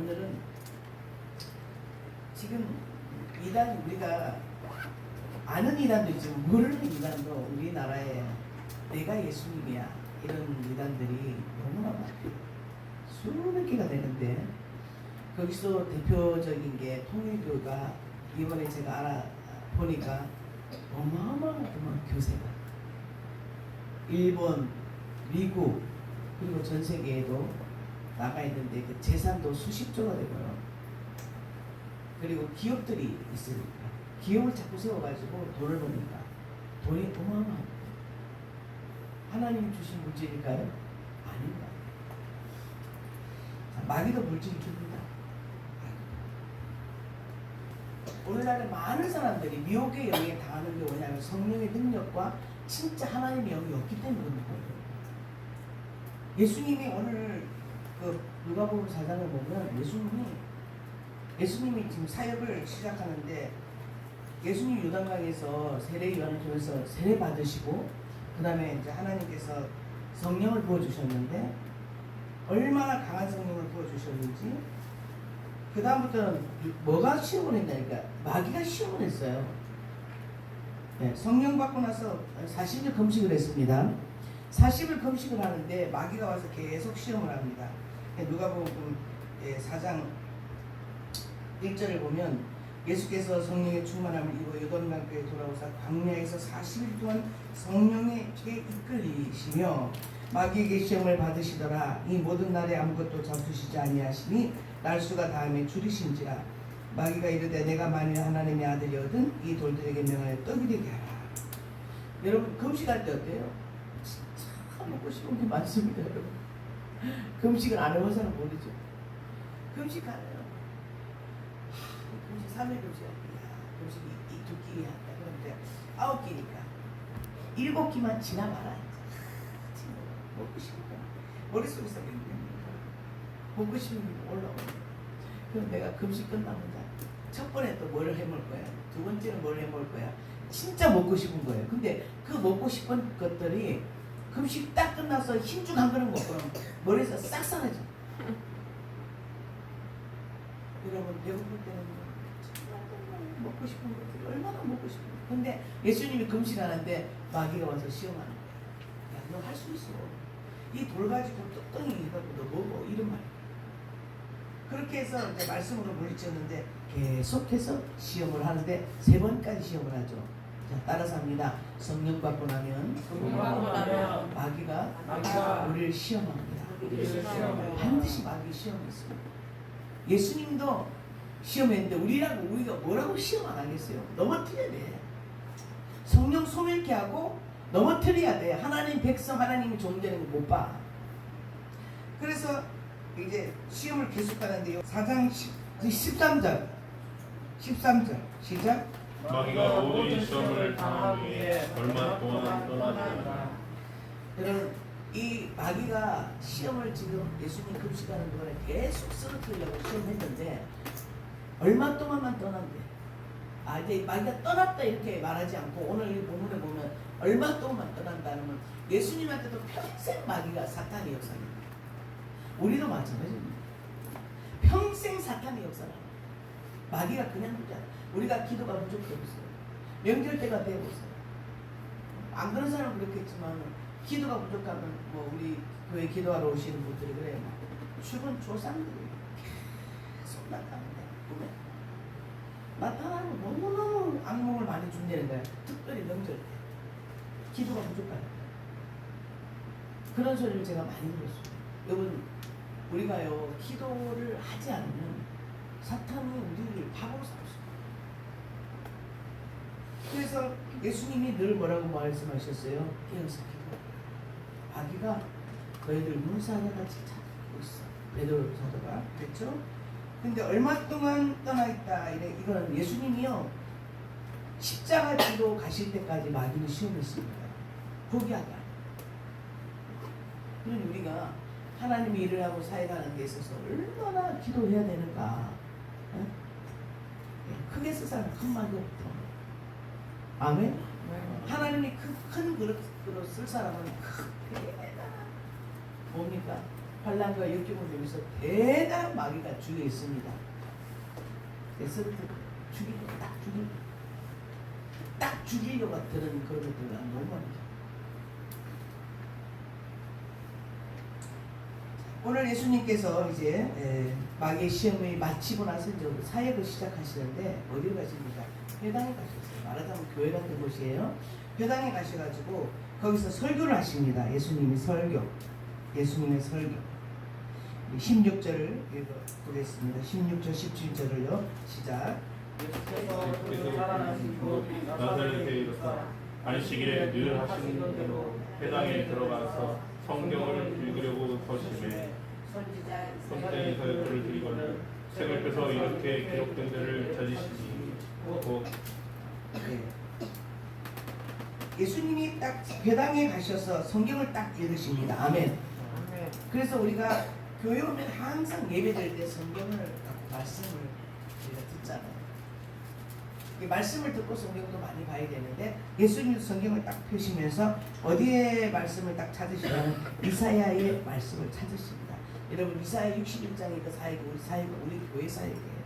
오늘은 지금 이단 우리가 아는 이단도 있지만 모르는 이단도 우리나라에 내가 예수님이야 이런 이단들이 너무나 많아요. 수백 개가 되는데 거기서 대표적인 게 통일교가 이번에 제가 알아 보니까 어마어마하구만 교세가 일본, 미국 그리고 전 세계에도 나가 있는데 그 재산도 수십 조가 되고요. 그리고 기업들이 있으니까 기업을 자꾸 세워가지고 돈을 버니까 돈이 어마어마합니다. 하나님 주신 물질일까요? 아닙니다. 자, 마귀도 물질이 줍니다. 오늘날에 많은 사람들이 미혹의 영에 당하는 게 뭐냐면 성령의 능력과 진짜 하나님의 영이 없기 그런 거예요. 예수님이 오늘 그 누가복음 4장을 보면 예수님이 예수님이 지금 사역을 시작하는데 예수님 요단강에서 세례 요한을 통해서 세례 받으시고 그 다음에 이제 하나님께서 성령을 부어 주셨는데 얼마나 강한 성령을 부어 주셨는지 그 다음부터는 뭐가 시험을 했냐니까 마귀가 시험을 했어요. 네, 성령 받고 나서 40일 금식을 했습니다. 40일 금식을 하는데 마귀가 와서 계속 시험을 합니다. 누가 보면 4장 1절을 보면 예수께서 성령의 충만함을 입어 요단강가에 돌아오사 광야에서 40일 동안 성령에게 이끌리시며 마귀에게 시험을 받으시더라. 이 모든 날에 아무것도 잡수시지 아니하시니 날수가 다음에 줄이신지라. 마귀가 이르되 내가 만일 하나님의 아들이거든 이 돌들에게 명하여 떡이 되게 하라. 여러분 금식할 때 어때요? 진짜 먹고 싶은 게 많습니다 여러분 금식을 안 해봐서는 모르죠. 금식하네요. 금식 3일 금식할 때야 금식이 이두 끼 한다 그런데 아홉 끼니까. 일곱 끼만 지나봐라 이제 먹고 싶은 거 머릿속에서 그냥 먹고 싶은 게 올라오고 그럼 내가 금식 끝나면 첫 번에 또뭘 해먹을 거야? 두 번째는 뭘 해먹을 거야? 진짜 먹고 싶은 거예요. 근데 그 먹고 싶은 것들이 금식 딱 끝나서 힘쭉 한 그릇 먹으면 머리에서 싹 사라져 여러분 배고플 때는 먹고 싶은 것들이 얼마나 먹고 싶은 거야 근데 예수님이 금식하는데 마귀가 와서 시험하는 거야. 야 너 할 수 있어. 이 돌 가지고 뚝덩이 해갖고 너 먹어. 이런 말. 그렇게 해서 이제 말씀으로 물리쳤는데 계속해서 시험을 하는데 세 번까지 시험을 하죠. 자 따라서 합니다. 성령 받고 나면 마귀가 마귀가 우리를 시험합니다. 반드시 마귀 시험했습니다. 예수님도 시험했는데 우리라고 우리가 뭐라고 시험 안 하겠어요? 넘어뜨려야 돼. 성령 소멸케 하고 넘어뜨려야 돼. 하나님 백성 하나님이 존재하는 거 못 봐. 그래서 이제 시험을 계속 가는데요. 4장 10, 13절. 13절. 시작. 마귀가 모든 시험을 당하기 위해 얼마 동안 떠나지 여러분 이 마귀가 시험을 지금 예수님 금식하는 동안에 계속 쓰러뜨리려고 시험했는데 얼마 동안만 떠난대. 아 이제 마귀가 떠났다 이렇게 말하지 않고 오늘 이 본문에 보면 얼마 동안만 떠난다는 건 예수님한테도 평생 마귀가 사탄의 역사입니다. 우리도 마찬가지입니다. 평생 사탄의 역사라. 마귀가 그냥 두지 않아. 우리가 기도가 부족해 없어요. 명절 때가 있어요. 안 그런 사람은 그렇겠지만 기도가 부족하면 뭐 우리 교회 기도하러 오시는 분들이 그래요. 죽은 조상들이 계속 나타나는데 꿈에 나타나면 너무너무 악몽을 많이 준다는 거야. 특별히 명절 때 기도가 부족하다. 그런 소리를 제가 많이 들었어요. 여러분 우리가요 기도를 하지 않으면 사탄이 우리를 바보로 삼습니다. 그래서 예수님이 늘 뭐라고 말씀하셨어요? 깨어서 기도. 아기가 너희들 문사자같이 찾고 있어. 베드로 사도가 그랬죠? 근데 얼마 동안 떠나 있다. 이래 이거는 예수님이요 십자가 지로 가실 때까지 마귀는 시험했습니다. 포기하다. 그러니 우리가 하나님이 일을 하고 사역하는 데 있어서 얼마나 기도해야 되는가. 어? 크게 쓸 사람 큰 말도 없어. 아멘. 하나님이 큰, 큰 그릇, 그릇 쓸 사람은 크게 뭡니까? 환란과 역경을 여기서 대단한 마귀가 주위에 있습니다. 그래서 죽이려 딱 죽이려 딱 죽이려고 드는 그런 것들이 너무 많죠. 오늘 예수님께서 이제 에, 마귀의 시험을 마치고 나서 이제 사역을 시작하시는데 어디로 가십니까? 회당에 가셨어요. 말하자면 교회 같은 곳이에요. 회당에 가셔가지고 거기서 설교를 하십니다. 예수님이 설교. 예수님의 설교. 16절을 읽어보겠습니다. 16절, 17절을요. 시작. 그래서 나사렛에 이르사 안식일에 늘 하시는 대로 회당에 들어가서 성경을 읽으려고 거심에 선지자 이사야를 드리거늘 책을 펴서 이렇게 기록된 데를 찾으시니 곧 네. 예수님이 딱 회당에 가셔서 성경을 딱 읽으십니다. 아멘. 그래서 우리가 교회 오면 항상 예배드릴 때 성경을 갖고 말씀을 우리가 듣잖아요. 이 말씀을 듣고 성경도 많이 봐야 되는데 예수님도 성경을 딱 펴시면서 어디에 말씀을 딱 찾으시냐면 이사야의 말씀을 찾으십니다. 여러분 이사야 61장이 그 사역 우리 사역 우리 교회 사역이에요.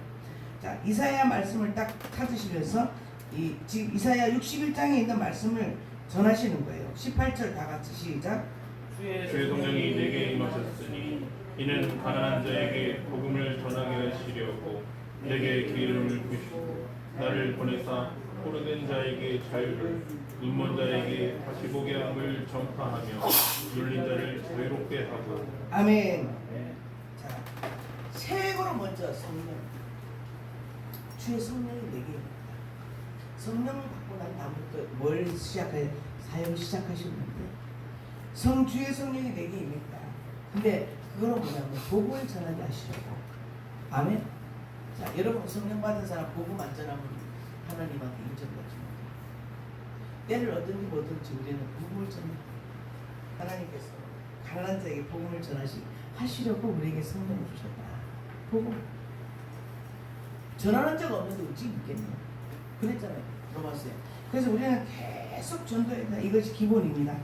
자 이사야 말씀을 딱 찾으시면서 이 지금 이사야 61장에 있는 말씀을 전하시는 거예요. 18절 다 같이 시작. 주의 성령이 내게 임하셨으니 이는 가난한 자에게 복음을 전하게 하시려고 내게 기름을 부시고 나를 보내사 포로된 자에게 자유를 눈먼 자에게 다시 보게 함을 전파하며 눌린 자를 자유롭게 하고 아멘. 자, 최고로 먼저 성령. 주의 성령이 내게. 성령 받고 난 다음부터 뭘 시작해 사역 시작하셨는데 성 주의 성령이 내게 임했다. 근데 그거는 뭐냐면 복음을 전하게 하시려고. 아멘. 자, 여러분 성령 받은 사람 복음 안 전하면 하나님한테 못해요. 때를 얻든지 뭐든지 우리는 복음을 전해. 하나님께서 가난한 자에게 복음을 전하시 하시려고 우리에게 성령을 주셨다. 복음. 전하는 자가 없는데 어찌 있겠냐. 그랬잖아요. 로마서에. 그래서 우리는 계속 전도해야. 이것이 기본입니다.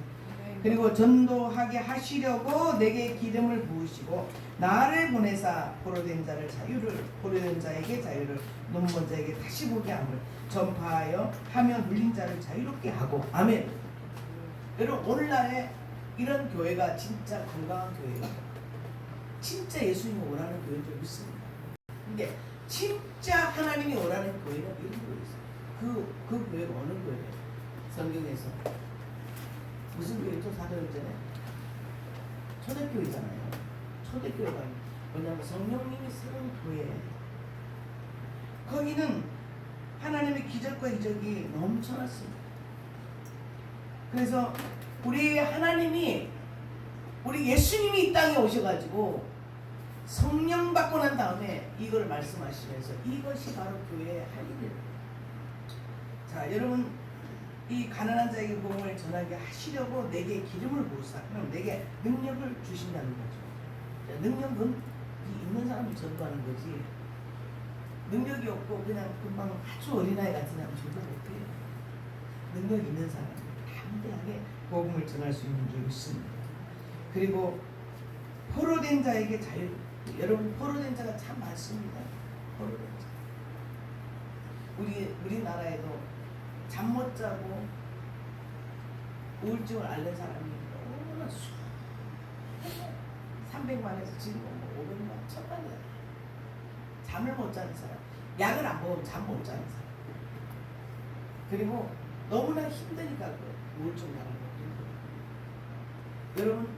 그리고 전도하게 하시려고 내게 기름을 부으시고 나를 보내사 포로된 자를 자유를 포로된 자에게 자유를 눈먼 자에게 다시 보게 함을 전파하여 하며 눌린 자를 자유롭게 하고 아멘. 여러분 오늘날에 이런 교회가 진짜 건강한 교회가 진짜 예수님이 원하는 교회도 있습니다. 근데 진짜 하나님이 원하는 교회는 이런 교회였어요. 그, 그 교회가 어느 교회예요? 성경에서 무슨 교회죠? 사도행 전에 초대교회잖아요. 초대교회가 뭐냐면 성령님이 세운 교회. 거기는 하나님의 기적과 이적이 넘쳐났습니다. 그래서 우리 하나님이 우리 예수님이 이 땅에 오셔가지고 성령 받고 난 다음에 이걸 말씀하시면서 이것이 바로 교회의 할 일이에요. 자, 여러분 이 가난한 자에게 복음을 전하게 하시려고 내게 기름을 부으사 그럼 내게 능력을 주신다는 거죠. 자, 능력은 이 있는 사람이 전도하는 거지. 능력이 없고 그냥 금방 아주 어린아이 같은 사람 전도 못해요. 능력 있는 사람은 담대하게 복음을 전할 수 있는 게 있습니다. 그리고 포로된 자에게 자유. 여러분 포로된 자가 참 많습니다. 포로된 자. 우리 우리나라에도 잠 못 자고 우울증을 앓는 사람이 너무나 수 300만에서 지금 뭐 500만, 1000만이야. 잠을 못 자는 사람, 약을 안 먹으면 잠 못 자는 사람. 그리고 너무나 힘드니까 그 우울증 나는 거. 여러분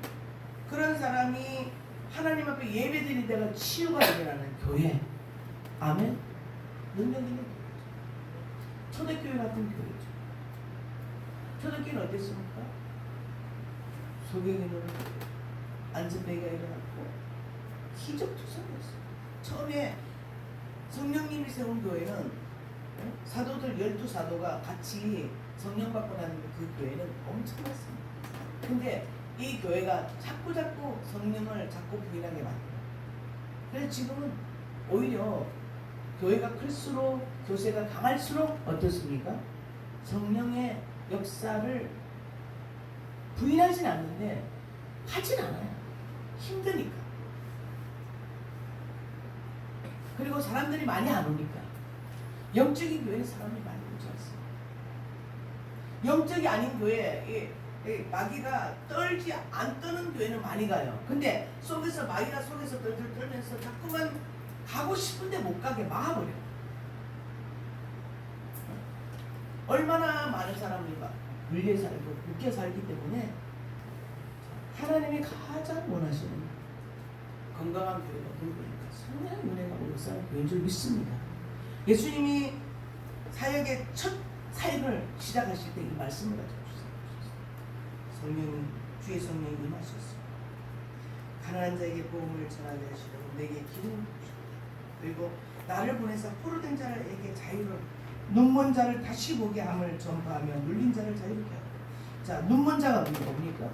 그런 사람이 하나님 앞에 예배드린 데가 치유가 일어나는 교회. 아멘. 능력 있는. 초대교회 같은 교회죠. 초대교회는 어땠습니까? 소경이 일어났고 안전배가 일어났고 기적투성이었어요. 처음에 성령님이 세운 교회는 어? 사도들 열두 사도가 같이 성령 받고 난그 교회는 엄청났습니다. 근데 이 교회가 자꾸 자꾸 성령을 자꾸 부인하게 만들어요. 그래서 지금은 오히려 교회가 클수록 교세가 강할수록 어떻습니까? 성령의 역사를 부인하진 않는데 하진 않아요. 힘드니까. 그리고 사람들이 많이 안 오니까. 영적인 교회는 사람이 많이 오지 않습니다. 영적이 아닌 교회, 마귀가 떨지 안 떠는 교회는 많이 가요. 근데 속에서 마귀가 속에서 떨들 떨면서 자꾸만 가고 싶은데 못 가게 막아버려. 얼마나 많은 막 물려 살고 묶여 살기 때문에 하나님이 가장 원하시는 건강한 교회가 그거니까 성령의 은혜가 역사하는 교회인 줄 믿습니다. 예수님이 사역의 첫 사역을 시작하실 때 이 말씀을 가지고 시작하셨어요. 성령이 주의 성령이 임하셨어요. 가난한 자에게 복음을 전하게 하시려고 내게 기름을 부으셨다. 그리고 나를 보내서 포로된 자에게 자유를 눈먼 자를 다시 보게 함을 전파하며 눌린 자를 자유롭게 하고. 자 눈먼 자가 뭡니까?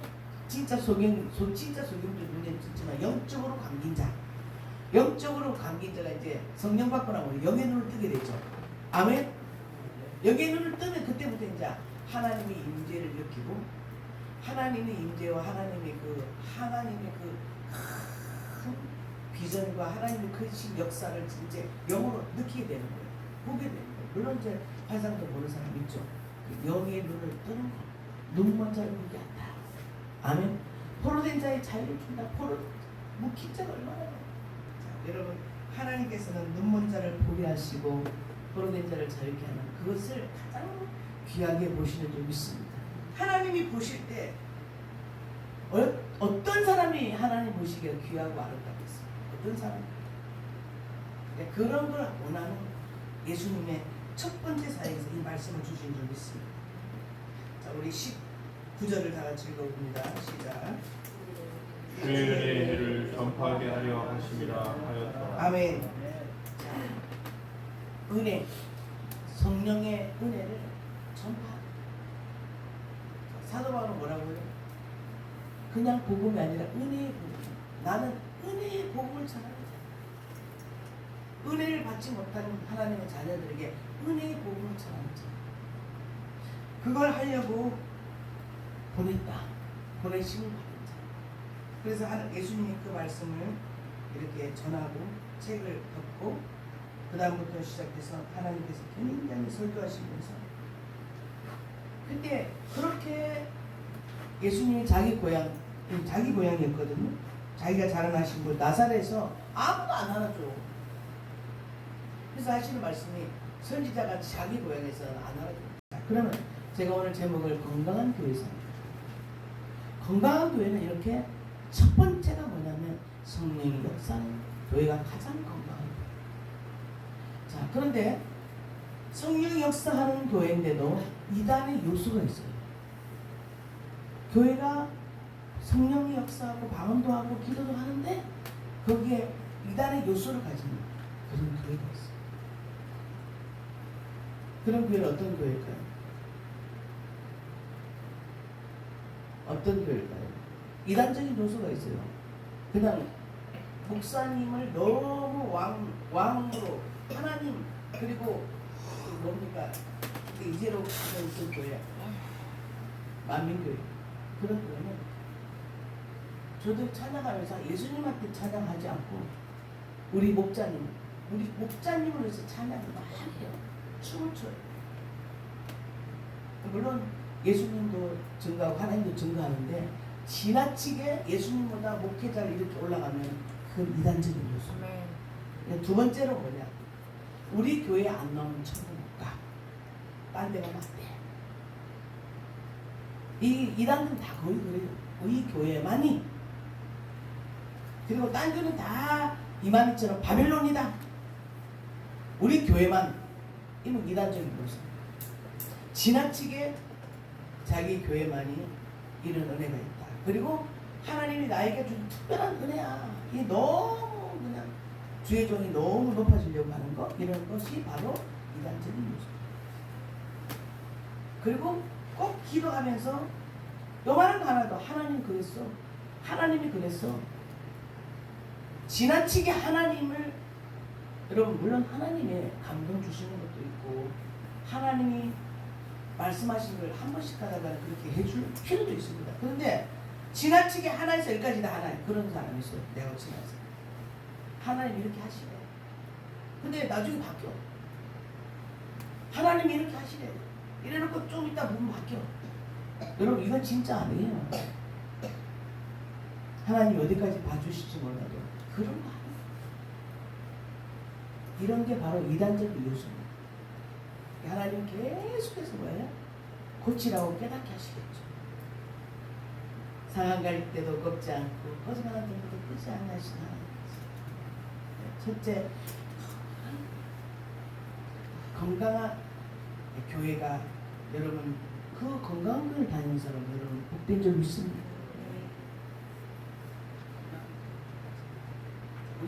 진짜 소경 소 진짜 소경도 눈에 듣지만 영적으로 감긴 자. 영적으로 감긴 자가 이제 성령 받고 나면 영의 눈을 뜨게 되죠. 아멘? 영의 눈을 뜨면 그때부터 이제 하나님의 임재를 느끼고 하나님의 임재와 하나님의 그 하나님의 그큰 비전과 하나님의 크신 역사를 이제 영으로 느끼게 되는 거예요 보게 되는 거예요 물론 이제 환상도 보는 사람 있죠 그 영의 눈을 뜨는 거 눈먼 자를 보게 한다 아멘. 포로된 자의 자유를 준다. 포로 묵힌 자가 얼마나. 자, 여러분 하나님께서는 눈먼 자를 보게 하시고 포로된 자를 자유케 하는 그것을 가장 귀하게 보시는 줄 믿습니다. 하나님이 보실 때 어, 어떤 사람이 하나님 보시기에 귀하고 아름답겠어요? 어떤 사람? 네, 그런 걸 원하는 예수님의 첫 번째 사역에서 이 말씀을 주신 줄 믿습니다. 자, 우리 19절을 다 같이 읽어봅니다. 시작. 주의 은혜를 전파하게 하려 하심이라 하였다. 아멘. 자, 은혜, 성령의 은혜를 전파. 사도 바울은 뭐라고요? 그냥 복음이 아니라 은혜의 복음. 나는 은혜의 복음을 전하는 자. 은혜를 받지 못하는 하나님의 자녀들에게 은혜의 복음을 전하는 자. 그걸 하려고 보냈다. 보내심을 받은 자. 그래서 예수님이 그 말씀을 이렇게 전하고 책을 덮고 그 다음부터 시작해서 하나님께서 굉장히 설교하시면서 그때 그렇게 예수님이 자기 고향 자기 고향이었거든요. 자기가 자라나신 곳 나사렛에서 아무도 안 알아줘. 그래서 하시는 말씀이 선지자가 자기 고향에서는 안 알아줘. 자, 그러면 제가 오늘 제목을 건강한 교회사. 건강한 교회는 이렇게 첫 번째가 뭐냐면 성령의 역사는 교회가 가장 건강한 교회. 자, 그런데 성령 역사하는 교회인데도 이단의 요소가 있어요. 교회가 성령이 역사하고 방언도 하고 기도도 하는데 거기에 이단의 요소를 가진 그런 교회가 있어요. 그런 교회는 어떤 교회일까요? 어떤 교회일까요? 이단적인 요소가 있어요. 그냥 목사님을 너무 왕 왕으로 하나님 그리고 그 뭡니까 그 이제로 가는 그 교회 만민교회 그런 교회는 저도 찬양하면서 예수님한테 찬양하지 않고 우리 목자님 우리 목자님을 위해서 찬양을 막 해요 춤을 춰요 물론 예수님도 증가하고 하나님도 증가하는데 지나치게 예수님보다 목회자를 이렇게 올라가면 그건 이단적인 요소 아멘. 두 번째로 뭐냐? 우리 교회 안 나오면 천국 못 가. 딴 데 가면 안 돼. 이 이단은 다 거의 그래요. 우리 교회만이. 그리고 딴 교는 다 이만희처럼 바벨론이다. 우리 교회만 이는 이단적인 모습. 지나치게 자기 교회만이 이런 은혜가 있다. 그리고 하나님이 나에게 준 특별한 은혜야. 이 너무 그냥 주의 종이 너무 높아지려고 하는 거 이런 것이 바로 이단적인 모습. 그리고 꼭 기도하면서 요만한 거 하나도 하나님 그랬어. 하나님이 그랬어. 지나치게 하나님을 여러분 물론 하나님의 감동 주시는 것도 있고 하나님이 말씀하신 걸 한 번씩 하다가 그렇게 해줄 필요도 있습니다. 그런데 지나치게 하나에서 여기까지 다 하나 그런 사람이 있어요. 내가 지나서 하나님 이렇게 하시래. 근데 나중에 바뀌어. 하나님이 이렇게 하시래. 이래놓고 좀 이따 보면 바뀌어. 여러분 이건 진짜 아니에요. 하나님 어디까지 봐주실지 몰라도 그런 거 아니에요. 이런 게 바로 이단적인 요소입니다. 하나님 계속해서 뭐예요? 고치라고 깨닫게 하시겠죠. 상한 갈 때도 걷지 않고 거짓말할 때도 끄지 않으시나 첫째 건강한 교회가 여러분 그 교회 다니는 사람 여러분 복된 줄 믿습니다.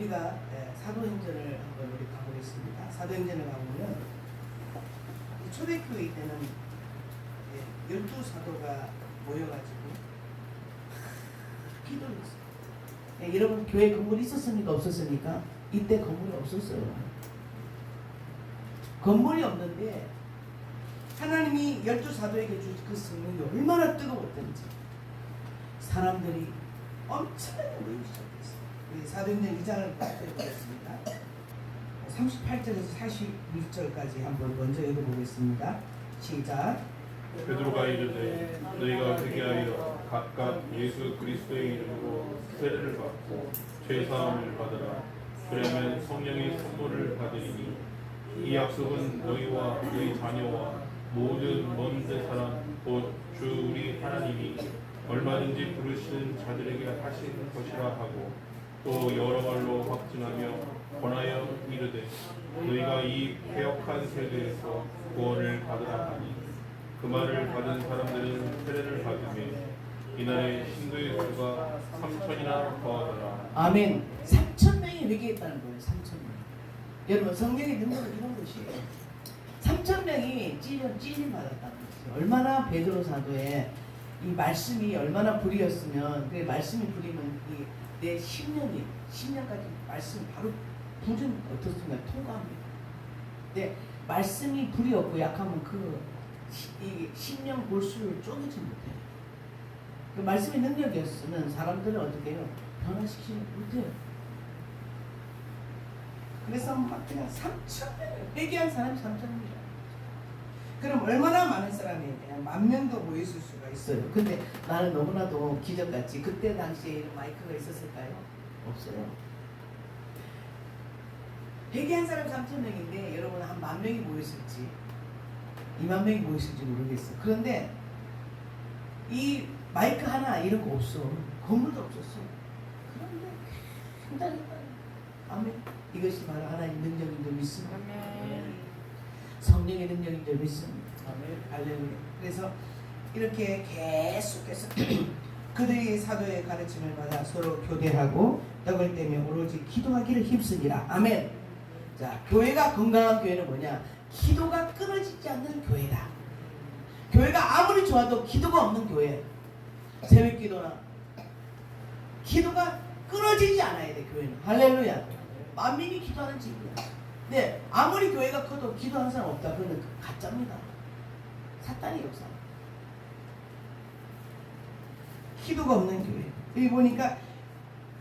우리가 예, 사도행전을 한번 우리 가보겠습니다. 사도행전을 가보면 이 초대교회 때는 예, 열두 사도가 모여가지고 기도를 했어요. 예, 여러분 교회 건물이 있었습니까 없었습니까? 이때 건물이 없었어요. 건물이 없는데 하나님이 열두 사도에게 주신 그 성령이 얼마나 뜨거웠던지 사람들이 엄청나게 모이기 시작했어요. 우리 사도행전 2장을 보겠습니다. 38절에서 41절까지 한번 먼저 읽어보겠습니다. 시작. 베드로가 이르되 너희가 회개하여 각각 예수 그리스도의 이름으로 세례를 받고 죄 사함을 받으라 그러면 성령의 선물을 받으리니 이 약속은 너희와 너희 자녀와 모든 먼데 사람 곧 주 우리 하나님이 얼마든지 부르시는 자들에게 하시는 것이라 하고 또 여러 말로 확증하며 권하여 이르되 너희가 이 폐역한 세대에서 구원을 받으라 하니 그 말을 받은 사람들은 세례를 받으며 이날에 신도의 수가 삼천이나 더하더라. 아멘. 3천 명이 회개했다는 거예요. 3천 명. 여러분 성령의 능력은 이런 것이에요. 3천 명이 찔려 찔림 받았다는 것이에요. 얼마나 베드로 사도의 이 말씀이 얼마나 불이었으면 그 말씀이 불이면 이 내 10년이 10년까지 말씀 바로 불은 어떻습니까? 통과합니다. 근데 말씀이 불이었고 약하면 그 시- 이 10년 골수를 쪼개지 못해요. 그 말씀의 능력이었으면 사람들을 어떻게 해요? 변화시키지 못해요. 그래서 막 그냥 3천 명을 회개한 사람이 3천 명이라. 그럼 얼마나 많은 사람이 그냥 만 명도 모였을 수가 있어요. 근데 나는 너무나도 기적같이 그때 당시에 이런 마이크가 있었을까요? 없어요. 회개한 사람 3천 명인데 여러분 한 만 명이 모였을지 2만 명이 모였을지 모르겠어요. 그런데 이 마이크 하나 이런 거 없어. 건물도 없었어. 그런데 굉장히 아멘. 이것이 바로 하나님 능력인 줄 믿습니다. 성령의 줄 믿습니다. 아멘. 할렐루야. 그래서 이렇게 계속해서 그들이 사도의 가르침을 받아 서로 교대하고 떡을 떼며 오로지 기도하기를 힘쓰니라. 아멘. 자, 교회가 건강한 교회는 뭐냐? 기도가 끊어지지 않는 교회다. 교회가 아무리 좋아도 기도가 없는 교회. 새벽 기도나 기도가 끊어지지 않아야 돼 교회는. 할렐루야. 만민이 기도하는 집이야. 네, 아무리 교회가 커도 기도하는 사람 없다. 그거는 가짜입니다. 사탄의 역사. 기도가 없는 교회. 여기 보니까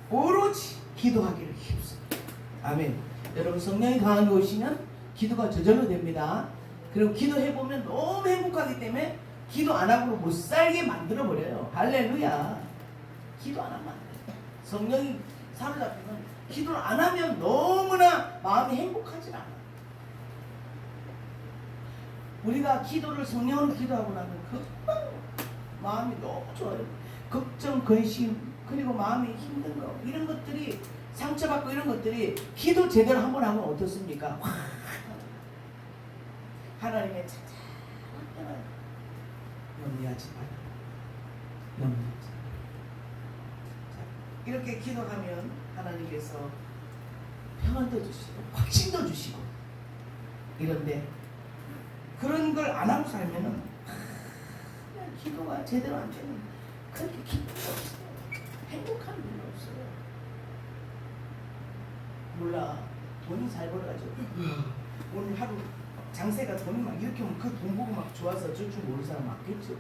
오로지 기도하기를 힘씁니다. 아멘. 여러분 성령이 강한 데 오시면 기도가 저절로 됩니다. 그리고 기도해 보면 너무 행복하기 때문에 기도 안 하고 못 살게 만들어 버려요. 할렐루야. 기도 안 하면 안 돼. 성령이 사로잡히면 기도를 안 하면 너무나 마음이 행복하지 않아. 우리가 기도를 성령으로 기도하고 나면 금방 마음이 너무 좋아요. 걱정, 근심, 그리고 마음이 힘든 거 이런 것들이 상처받고 이런 것들이 기도 제대로 한번 하면 어떻습니까? 확 하나님의 평안 염려하지 마라. 염려하지. 자, 이렇게 기도하면 하나님께서 평안도 주시고 확신도 주시고 이런데 그런 걸 안 하고 살면은 그냥 기도가 제대로 안 되면 그렇게 기쁨이 없어요. 행복한 일이 없어요. 몰라 돈이 잘 벌어가지고 오늘 하루 장세가 돈이 막 이렇게 오면 그 돈 보고 막 좋아서 줄줄 모르는 사람 많겠죠.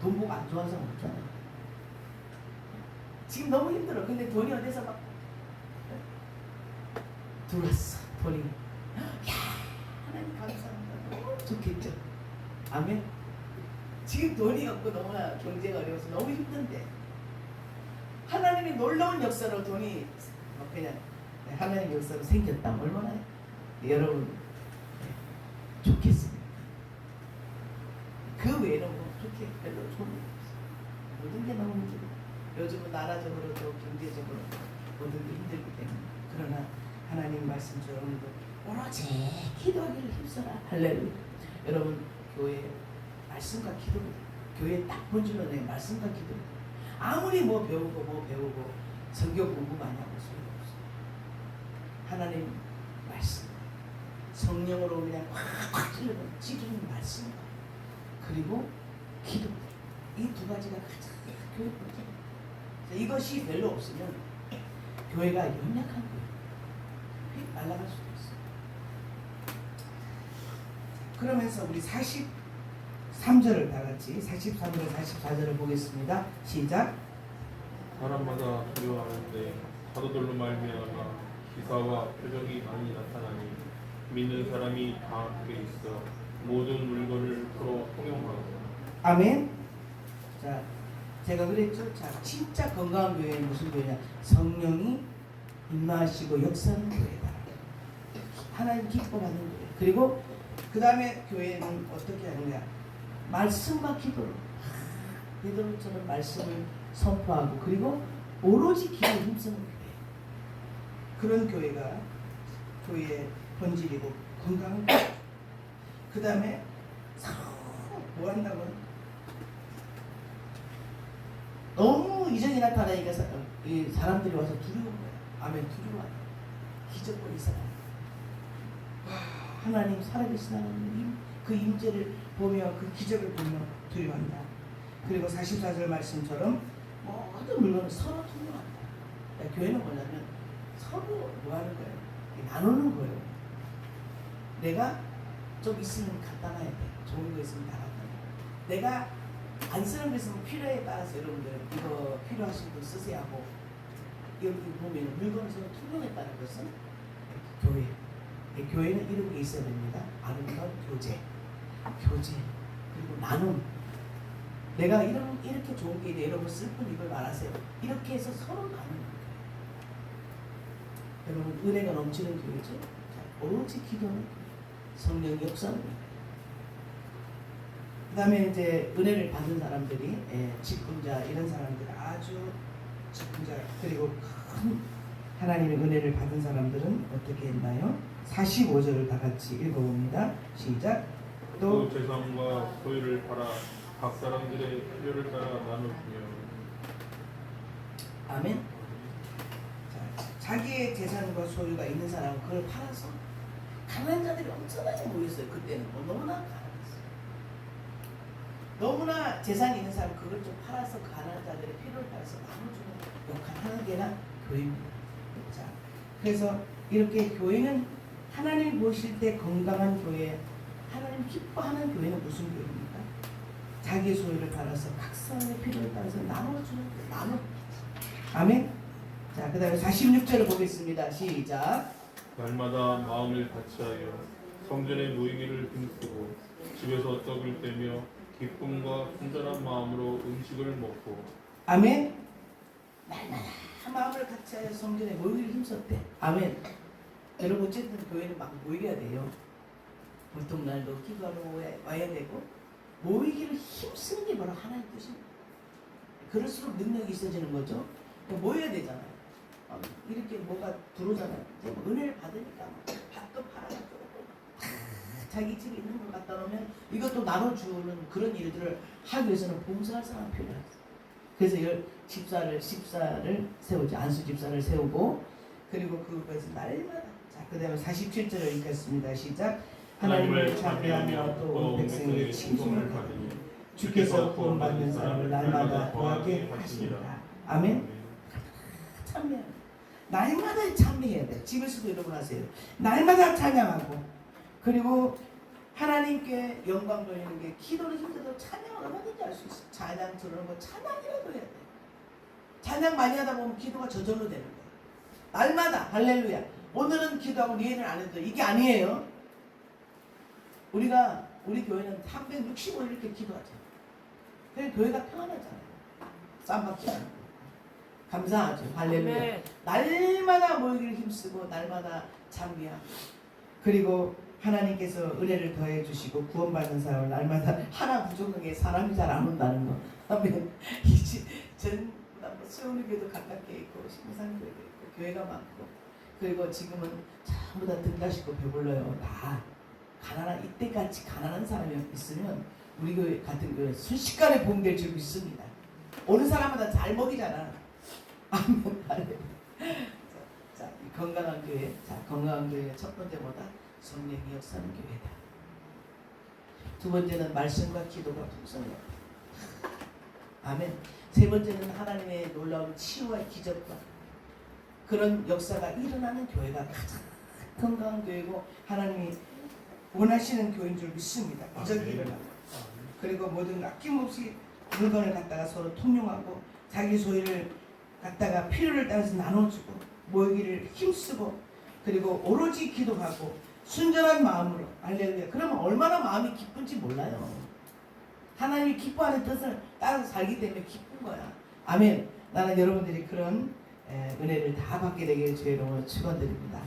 돈 보고 안 좋아하는 사람 없잖아. 지금 너무 힘들어. 근데 돈이 어디서 막 들어왔어. 돈이 야 하나님 감사합니다. 좋겠죠. 아멘. 지금 돈이 없고 너무나 경제가 어려워서 너무 힘든데 하나님이 놀라운 역사로 돈이 뭐 그냥 하나님 역사로 생겼다 얼마나 여러분 네, 좋겠습니까? 그 외에는 뭐 그렇게 별로 좋은 게 없어요. 모든 게 너무 힘들고 요즘은 나라적으로도 경제적으로 모든 게 힘들기 때문에 그러나 하나님 말씀처럼 오로지 기도하기를 힘써라. 할렐루야. 여러분 교회 말씀과 기도 교회 딱 본질로 내 말씀과 기도 아무리 뭐 배우고 뭐 배우고 성경 공부 많이 하고 하나님 말씀 성령으로 그냥 확확 찔러서 찌르는 말씀 그리고 기도. 이 두 가지가 가장 교회 본질 이것이 별로 없으면 교회가 연약한 거예요 휙 날아갈 수도 있어요 그러면서 우리 43절을 다 같이 43절 44절을 보겠습니다 시작 사람마다 두려워하는데 사도들로 말미암아 기사와 표적이 많이 나타나니 믿는 사람이 다 그게 있어 모든 물건을 서로 통용하고 아멘. 자, 제가 그랬죠. 자, 진짜 건강한 교회는 무슨 교회냐? 성령이 임하시고 역사하는 교회다. 하나님 기뻐하는 교회. 그리고 그 다음에 교회는 어떻게 하느냐? 말씀과 기도로 베드로처럼 말씀을 선포하고 그리고 오로지 기도에 힘쓰는 교회. 그런 교회가 교회의 본질이고 건강한. 그 다음에 서로 뭐 한다고는 너무 이전이 나타나니까 사, 이 사람들이 와서 두려운 거야. 아멘 두려워요. 기적과 이상한. 하나님 살아계신 하나님 그 임재를 보며 그 기적을 보며 두려워한다. 그리고 44절 말씀처럼 모든 물건을 서로 통용한다. 그러니까 교회는 뭐냐면 서로 뭐 하는 거예요? 나누는 거예요. 내가 좀 있으면 갖다 놔야 돼. 좋은 거 있으면 다 갖다 놔. 내가 안 쓰는 거 있으면 필요에 따라서 여러분들 이거 필요하신 분 쓰세요 하고 여기 보면 물건을 서로 통용했다는 것은 교회. 네, 교회는 이런 게 있어야 됩니다. 아름다운 교제, 교제 그리고 나눔. 내가 이런 이렇게 좋은 게 있네. 여러분 쓸분 이걸 말하세요. 이렇게 해서 서로 나누는. 여러분 은혜가 넘치는 교회죠. 자, 오로지 기도는 성령 역사입니다. 그 다음에 이제 은혜를 받은 사람들이 예, 직분자 이런 사람들 아주 직분자 그리고 큰 하나님의 은혜를 받은 사람들은 어떻게 했나요? 45절을 다 같이 읽어봅니다. 시작. 또 그 재산과 소유를 팔아 각 사람들의 필요를 따라 나눠주며 아멘. 자, 자기의 재산과 소유가 있는 사람은 그걸 팔아서 가난한 자들이 엄청나게 모였어요. 그때는 뭐 너무나 가난했어요. 너무나 재산이 있는 사람 그걸 좀 팔아서 가난한 자들의 필요를 따라서 나눠주는 역할 하는 게나 교회입니다. 자, 그래서 이렇게 교회는 하나님 보실 때 건강한 교회, 하나님 기뻐하는 교회는 무슨 교회입니까? 자기 소유를 팔아서 각 사람의 필요를 따라서 나눠주는 나눠. 아멘. 자, 그 다음에 46절을 보겠습니다. 시작. 날마다 마음을 같이하여 성전에 모이기를 힘쓰고 집에서 떡을 떼며 기쁨과 순전한 마음으로 음식을 먹고 아멘. 날마다 마음을 같이하여 성전에 모이기를 힘썼대. 아멘. 여러분 어쨌든 교회는 막 모여야 돼요. 보통 날도 기도하러 와야- 되고 모이기를 힘쓰는 게 바로 하나님 뜻입니다. 그럴수록 능력이 있어지는 거죠. 그러니까 모여야 되잖아요. 어, 이렇게 뭐가 들어오잖아요. 뭐 은혜를 받으니까 막 밥도 팔아가지고 다 자기 집에 있는 걸 갖다 놓으면 이것도 나눠주는 그런 일들을 하기 위해서는 봉사할 사람 필요해요. 그래서 열 집사를 집사를 세우지 안수 집사를 세우고 그리고 그것에서 날마다 자 그 다음에 47절을 읽겠습니다. 시작. 하나님을 찬양하며 또온 백성에게 칭송을 받으니 주께서 구원받는 사람을 날마다 도하게 하십니다. 아멘. 참여. 날마다 참여해야 돼. 집에서도 여러분 하세요. 날마다 찬양하고 그리고 하나님께 영광 돌리는 게 기도를 힘들어도 찬양을 얼마든지 할 수 있어. 찬양 들으는 거 찬양이라도 해야 돼. 찬양 많이 하다 보면 기도가 저절로 되는 거야. 날마다 할렐루야. 오늘은 기도하고 내일은 안 해도 이게 아니에요. 우리가 우리 교회는 365일 이렇게 기도하죠. 그래서 교회가 평안하잖아요. 쌈박지 않고. 감사하죠. 할렐루야. 아멘. 날마다 모이기를 힘쓰고 날마다 장비하고 그리고 하나님께서 은혜를 더해 주시고 구원받는 사람을 날마다 하나 부족한 게 사람이 잘 안 온다는 거. 하면 이제 전부 다뭐 수원의 교회도 가깝게 있고 신상교회도 있고 교회가 많고 그리고 지금은 전부 다 등가시고 배불러요. 다 가난한 이때같이 가난한 사람이 있으면 우리 교회 같은 교회 순식간에 봉될 줄 믿습니다. 오는 사람마다 잘 먹이잖아. 아멘. 건강한 교회. 자, 건강한 교회 첫 번째 보다 성령이 역사하는 교회다. 두 번째는 말씀과 기도가 풍성해요. 아멘. 세 번째는 하나님의 놀라운 치유와 기적과 그런 역사가 일어나는 교회가 가장 건강한 교회고 하나님이 원하시는 교회인 줄 믿습니다. 기적이 아멘. 일어나. 그리고 모든 아낌없이 물건을 갖다가 서로 통용하고 자기 소유를 갖다가 필요를 따라서 나눠주고 모이기를 힘쓰고 그리고 오로지 기도하고 순전한 마음으로 알렐루야 그러면 얼마나 마음이 기쁜지 몰라요 하나님이 기뻐하는 뜻을 따라서 살기 때문에 기쁜 거야 아멘 나는 여러분들이 그런 에, 은혜를 다 받게 되길 주의 이름으로 축원드립니다